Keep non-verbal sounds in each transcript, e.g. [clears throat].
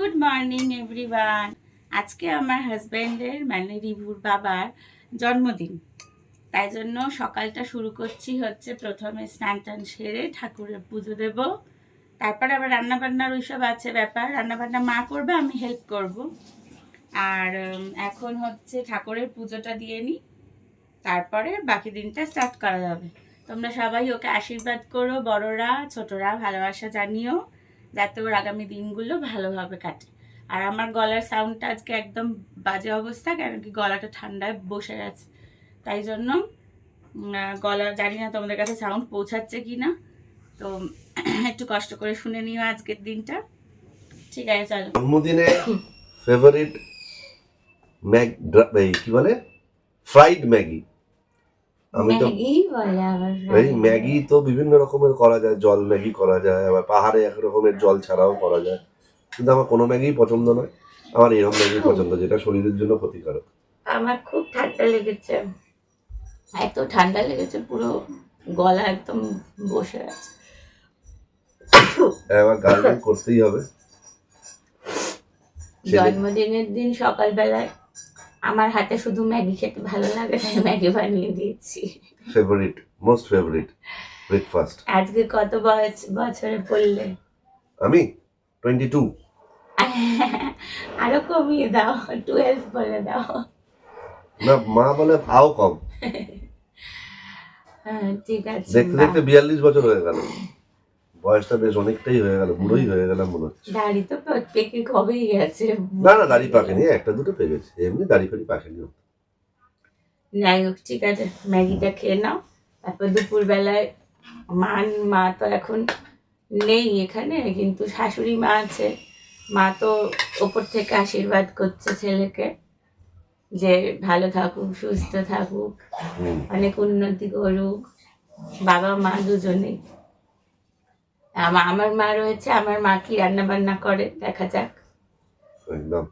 Good morning, everyone. আজকে আমার হাজব্যান্ডের মানে রিভুর বাবার জন্মদিন। তাই জন্য সকালটা শুরু করছি হচ্ছে প্রথমে স্নান টান সেরে ঠাকুরের পুজো দেব। তারপর আবার রান্নাবান্নার ওইসব আছে ব্যাপার। রান্নাবান্না মা করবে, আমি হেল্প করব। আর এখন হচ্ছে ঠাকুরের পুজোটা দিয়ে নিই। তারপরে বাকি দিনটা স্টার্ট করা যাবে। তোমরা সবাই ওকে আশীর্বাদ করো, বড়রা, ছোটরা, ভালোবাসা জানিও। যাতে ওর আগামী দিনগুলো ভালোভাবে কাটে। আর আমার গলার সাউন্ডটা আজকে একদম বাজে অবস্থা, কেন কি গলাটা ঠান্ডায় বসে গেছে। তাই জন্য গলা জানি না তোমাদের কাছে সাউন্ড পৌঁছাচ্ছে কি না তো [clears throat] একটু কষ্ট করে শুনে নিও আজকের দিনটা। ঠিক আছে, চলো। জন্মদিনে ফেভারিট ম্যাগ কি বলে? Fried Maggi. আমি তো এই ম্যাগি তো বিভিন্ন রকমের করা যায় জল ম্যাগি করা যায় আবার পাহাড়ে এক রকমের জল ছাড়াও করা যায়। কিন্তু আমার কোনো ম্যাগি পছন্দ নয়। আমার এরকম ম্যাগি পছন্দ যেটা শরীরের জন্য ক্ষতিকারক। আমার খুব ঠান্ডা লেগেছে। এত ঠান্ডা লেগেছে পুরো গলা একদম বসে আছে। এবার গার্গেল করতেই হবে। জন্মদিনের দিন সকালবেলায় আমার হাতে শুধু ম্যাগি খেতে ভালো লাগে তাই ম্যাগি বানিয়ে দিয়েছি। ফেভারিট মোস্ট ফেভারিট ব্রেকফাস্ট আজকে কত বয়স বছরে পড়লে? আমি? টোয়েন্টি টু আরও কমিয়ে দাও টুয়েলভ বলে দাও। না মা বলে ভাও কম। হ্যাঁ ঠিক আছে দেখতে দেখতে বিয়াল্লিশ বছর হয়ে গেল। বয়সটা বেশ অনেকটাই হয়ে গেল বুড়োই হয়ে গেলাম মনে হচ্ছে। দাড়ি তো পেকে কবেই গেছে। না না দাড়ি পাকেনি একটা দুটো পেকেছে এমনি দাড়ি ফাড়ি পাকেনি যাই হোক ঠিক আছে ম্যাগিটা খেয়ে নাও। তারপর দুপুরবেলায় মা মা তো এখন নেই এখানে কিন্তু শাশুড়ি মা আছে। মা তো ওপর থেকে আশীর্বাদ করছে ছেলেকে যে ভালো থাকুক সুস্থ থাকুক অনেক উন্নতি করুক। বাবা মা দুজনেই। আমার মা রয়েছে আমার মা কি রান্না বান্না করে? দেখা যাক। একদম।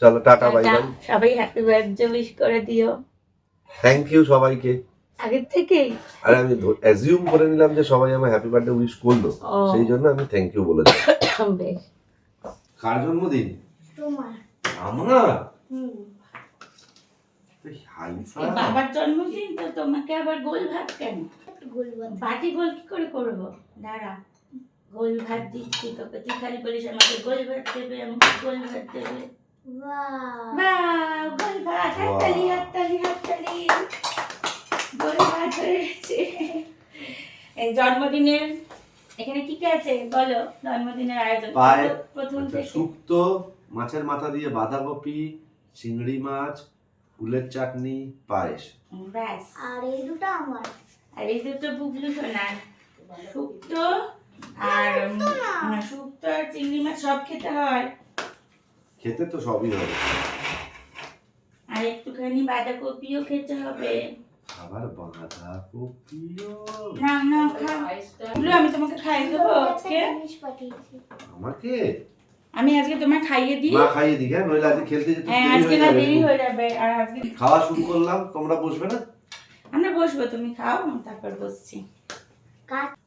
চলো। টাটা বাই বাই সবাই হ্যাপি বার্থডে উইশ করে দিও। থ্যাংক ইউ সবাইকে। আগের থেকেই। আর আমি অ্যাজিউম করে নিলাম যে সবাই আমার হ্যাপি বার্থডে উইশ করল। সেই জন্য আমি থ্যাংক ইউ বলে বেশ। কার জন্মদিন? তোমার। আমার? হুম। এই বাবার জন্মদিন তো তোমাকে আবার গোল ভাত কেন? গোল বাদ বাটি গোল কি করে করব? দাঁড়া। গোল ভাত দিচ্ছি তোকে তুই খালি বলিস আমাকে গোল ভাত দেবে আমাকে গোল ভাত দেবে। গোল ভাত হাততালি হাততালি হাততালি। গোল ভাত হয়ে এই জন্মদিনের এখানে কি কি আছে বলো? জন্মদিনের আয়োজন প্রথম থেকে। শুক্তো মাছের মাথা দিয়ে বাঁধাকপি চিংড়ি মাছ ফুলের চাটনি পায়েস। ব্যাস। আর এই দুটো আমার। আর এই দুটো বুবলু সোনার। শুক্তো আর হ্যাঁ, শুক্তো আর চিংড়ি মাছ সব খেতে হয়। খেতে তো সবই হবে। আর একটুখানি বাঁধাকপিও খেতে হবে। আবার বাঁধাকপিও। না না খাও। আমি তোমাকে খাইয়ে দেবো আজকে আমাকে? আমি আজকে তোমায় খাইয়ে দিই। মা খাইয়ে দিকে হ্যাঁ? নইলে আজকে খেলতে যেতে হ্যাঁ আজকে না দেরি হয়ে যাবে। আর আজকে খাওয়া শুরু করলাম তোমরা বসবে না? আমরা বসবো তুমি খাও আমি তারপর বসছি।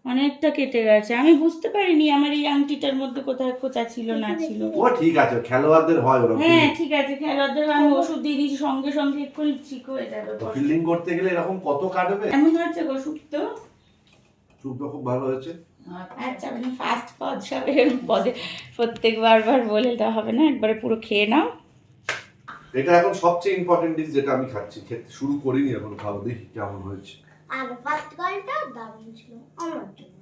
অনেকটা কেটে গেছে। আমি বুঝতে পারিনি আমার এই আংটিটার মধ্যে কোথায় কোথা ছিল না ছিল। ও ঠিক আছে খেলোয়াড়দের হয় ওরকম। হ্যাঁ ঠিক আছে খেলাধুলা আমি ওষুধ দিয়ে দিয়েছি সঙ্গে সঙ্গে এক্ষুনি ঠিক হয়ে যাবে। ফিল্ডিং করতে গেলে এরকম কত কাটবে? এমন হচ্ছে গো শুক্তো চুপটা খুব ভালো হয়েছে। আচ্ছা মানে ফার্স্ট পদ সব পদে প্রত্যেকবার বার বলে দেওয়া হবে না একবারে পুরো খেয়ে নাও। এটা এখন সবচেয়ে ইম্পর্টেন্ট ডিশ যেটা আমি খাচ্ছি খেতে শুরু করিনি এখন খাব দেখি কেমন হয়েছে। আর ফার্স্ট কলটা দারুণ ছিল আমার জন্য।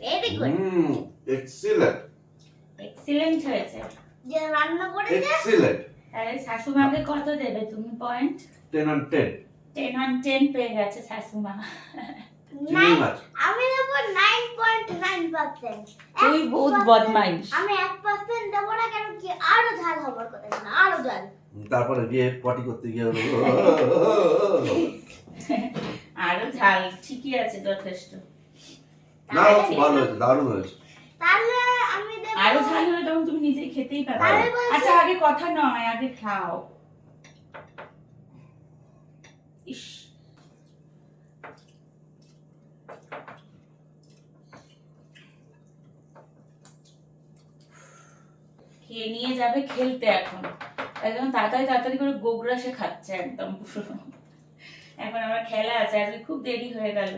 Very good hmm excellent excellent হয়েছে। যে রান্না করেছে? এক্সিলেন্ট তাহলে শাশুমাকে কত দেবে তুমি point ten on ten ten on ten পেয়ে গেছে শাশুমা। চিংড়ি মাছ আমি দেবো নাইন পয়েন্ট তুই বহুত বদমাইশ আমি এক পার্সেন্ট দেবো না কেন কি আরও ঝাল হবার কথা ছিল আরও ঝাল তারপরে গিয়ে পটি করতে গিয়ে আরও ঝাল ঠিকই আছে যথেষ্ট না ভালো হয়েছে দারুণ হয়েছে তাহলে আমি দেবো আরও ঝাল হলে তখন তুমি নিজেই খেতেই পারবে আচ্ছা আগে কথা নয় আগে খাও ইস খেয়ে নিয়ে যাবে খেলতে এখন। একদম তাড়াতাড়ি তাড়াতাড়ি করে গোগ্রাসে খাচ্ছে একদম পুরো। এখন আমার খেলা আছে আজকে খুব দেরি হয়ে গেল।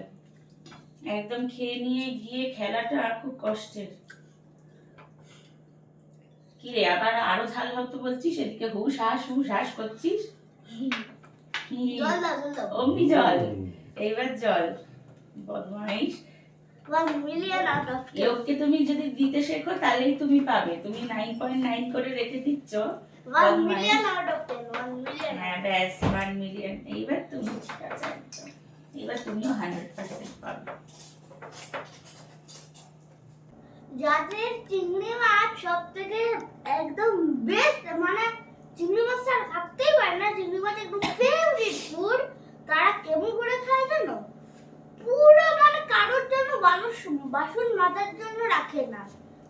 একদম খেয়ে নিয়ে গিয়ে খেলাটা খুব কষ্টের। কি রে আবার আরও ঝাল হতো বলছিস? এদিকে হুশ হাস হুশ হাস করছিস? অমনি জল। এইবার জল। বদমাইশ ওয়ান মিলিয়ন আউট অফ লোককে তুমি যদি দিতে শেখো তাহলেই তুমি পাবে। তুমি নাইন পয়েন্ট নাইন করে রেখে দিচ্ছ। হ্যাঁ ব্যাস ওয়ান মিলিয়ন এইবার তুমি ঠিক আছে একদম। তুমিও হান্ড্রেড পার্সেন্ট পাবে। যাদের চিংড়ি মাছ সব থেকে একদম বেস্ট মানে চিংড়ি মাছ ছাড়া থাকতেই পারে না চিংড়ি মাছ একদম ফেভারিট ফুড তারা কেমন করে খায় জানো? পুরো মানে মানুষ বাসন মাজার জন্য রাখে না।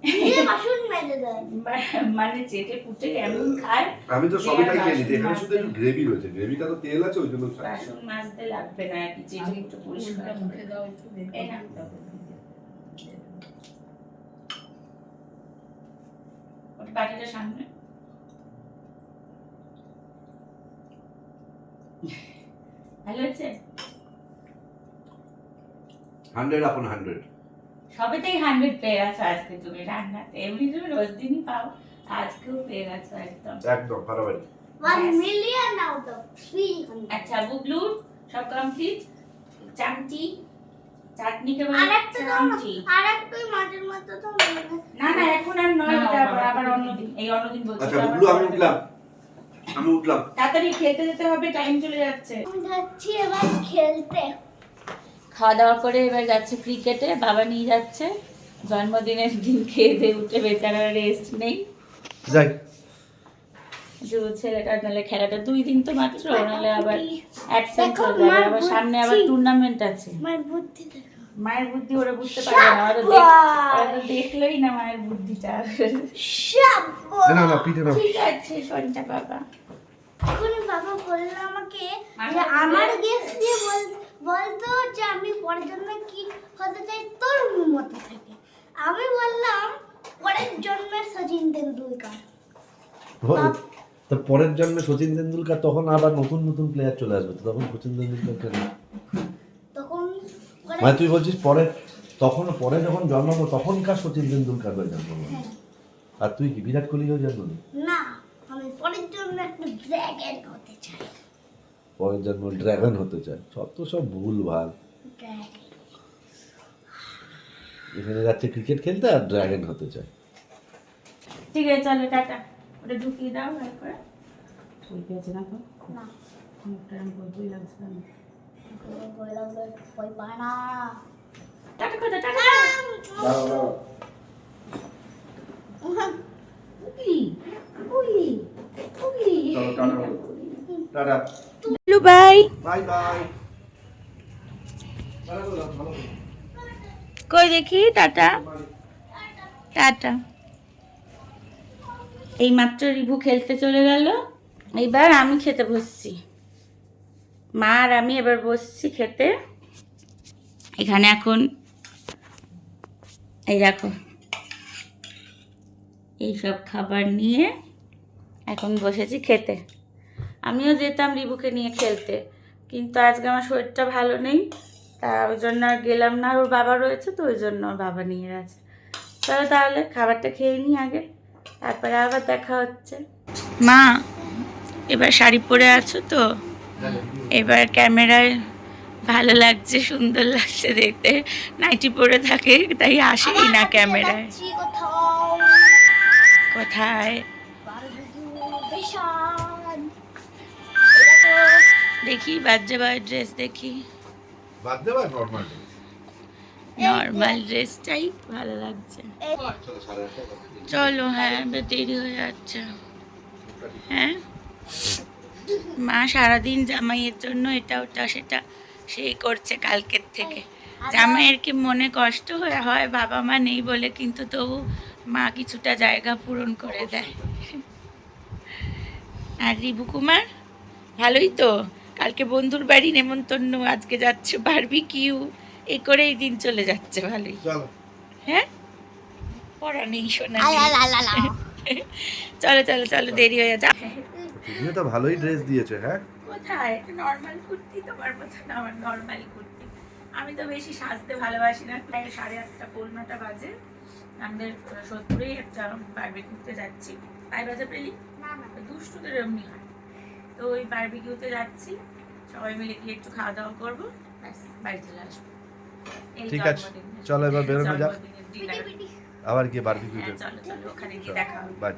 [laughs] মানে চেটে পুটে এমন খায় আমি তো সবটাই বাসন খেয়ে নিতে। এখানে শুধু একটু গ্রেভি রয়েছে। গ্রেভিটা তো তেল আছে ওই জন্য খাচ্ছি। বাসন মাজতে লাগবে না। আর কি চেটে পুটে পরিষ্কার করে। এই না ওর বাটিটা সামনে। ভালো হচ্ছে? হান্ড্রেড আপন হান্ড্রেড সবেতেই হান্ড্রেড পেয়ে গেছো আজকে তুমি রান্নাতে। এমনি তুমি রোজ দিনই পাও। আজকেও পেয়ে গেছো একদম। একদম বাড়াবাড়ি। One million out of three আচ্ছা বুবলু সব কমপ্লিট চামচি? চাটনি কে আর একটা দাও না চামচি। আর একটু মাঝের মধ্যে তো না না এখন আর নয় না, আবার অন্যদিন এই অন্যদিন বলছি আচ্ছা বুবলু আমি দিন। উঠলাম। আমি উঠলাম। তাড়াতাড়ি খেতে যেতে হবে টাইম চলে যাচ্ছে। আমি যাচ্ছি এবার খেলতে। খাওয়া দাওয়া করে এবার যাচ্ছে ক্রিকেটে বাবা নিয়ে যাচ্ছে। জন্মদিনের দিন খেয়ে দিয়ে উঠে বেচারা রেস্ট নেই। যাই। যে ছেলেটা নাহলে খেলাটা দুই দিন তো মাত্র নাহলে আবার অ্যাবসেন্ট হয়ে যাবে। আবার সামনে আবার টুর্নামেন্ট আছে। আমার বুদ্ধি মায়ের বুদ্ধি ওরা বুঝতে পারবে না ওরা দেখ- ওরা তো দেখলোই না মায়ের বুদ্ধিটা। শাবাশ। না না পিঠে না ঠিক আছে সঞ্চা বাবা। এখন বাবা বলল আমাকে আমার যে আমার বলে? দিয়ে বল বলতো যে আমি পরের জন্য কি হতে চাই? তোর মতো থেকে। আমি বললাম পরের জন্মের সচিন তেন্ডুলকার। তো পরের জন্মে সচিন তেন্ডুলকার তখন আবার নতুন নতুন প্লেয়ার চলে আসবে তখন সচিন তেন্ডুলকার তখন মানে তুই বলছিস পরে তখন পরে যখন জন্মাবো তখনকার সচিন তেন্ডুলকার হয়ে জন্মাবো হ্যাঁ। আর তুই কি বিরাট কোহলি হয়ে জন্মাবি না আমি পরের জন্য একটা ড্র্যাগন হতে চাই। পরের জন্ম ড্রাগন হতে চায়। সব তো সব ভুল ভালো। এখানে যাচ্ছে ক্রিকেট খেলতে আর ড্রাগন হতে চায়। ঠিক আছে চলো টাটা। ওটা ঢুকিয়ে দাও ভালো করে। ওই পেয়েছে না। তো না আমি বই লাগছে না বললাম ভয় পায় না টাটা কথা ta-ta ugly ugly ugly. Ta-ta. Hello bye bye. Bye কই দেখি টাটা। টাটা। এই মাত্র রিভু খেলতে চলে গেল। এইবার আমি খেতে বসছি। মা আর আমি এবার বসছি খেতে। এখানে এখন এই দেখো এইসব খাবার নিয়ে এখন বসেছি খেতে। আমিও যেতাম রিবুকে নিয়ে খেলতে। কিন্তু আজকে আমার শরীরটা ভালো নেই তা ওই জন্য আর গেলাম না। আর ওর বাবা রয়েছে তো ওই জন্য ওর বাবা নিয়ে গেছে। চলো তাহলে খাবারটা খেয়ে নিই আগে তারপরে আবার দেখা হচ্ছে। মা এবার শাড়ি পরে আছো তো? এবার ক্যামেরায় ভালো লাগছে সুন্দর লাগছে দেখতে। নাইটি পরে থাকে তাই আসেই না ক্যামেরায়। কোথায়? দেখি বাজ্যে ড্রেস দেখি। বাদ দেবা নর্মাল নর্মাল ড্রেসটাই ভালো লাগছে। চলো হ্যাঁ দেরি হয়ে যাচ্ছে। হ্যাঁ? মা সারাদিন জামাইয়ের জন্য এটা ওটা সেটা সেই করছে কালকের থেকে। জামাইয়ের কি মনে কষ্ট হয়ে হয় বাবা মা নেই বলে কিন্তু তবু মা কিছুটা জায়গা পূরণ করে দেয়। আর রিবু কুমার ভালোই তো? কালকে বন্ধুর বাড়ি নেমন্তন্ন আজকে যাচ্ছে বারবি কিউ এই করেই দিন চলে যাচ্ছে ভালোই। হ্যাঁ? পড়া নেই শোনা চলো চলো চলো দেরি হয়ে যাচ্ছে। তুমিও তো ভালোই ড্রেস দিয়েছে হ্যাঁ? কোথায়? নর্মাল কুর্তি তোমার মতো না আমার নর্মাল কুর্তি। আমি তো বেশি সাজতে ভালোবাসি না। প্রায় সাড়ে আটটা পৌনে বাজে। আমাদের সত্তরেই একটা বারবি ঘুরতে যাচ্ছি। তাই বাজে পেলি? না না। দুষ্টুদের এমনি হয়। তো ওই বারবিকিউতে যাচ্ছি। সবাই মিলে গিয়ে একটু খাওয়া দাওয়া করব। ব্যাস বাড়ি চলে আসব। ঠিক আছে, চলো এবার বেরোনো যাক। আবার গিয়ে বারবিকিউতে হ্যাঁ চলো চলো ওখানে গিয়ে দেখা হবে। বাই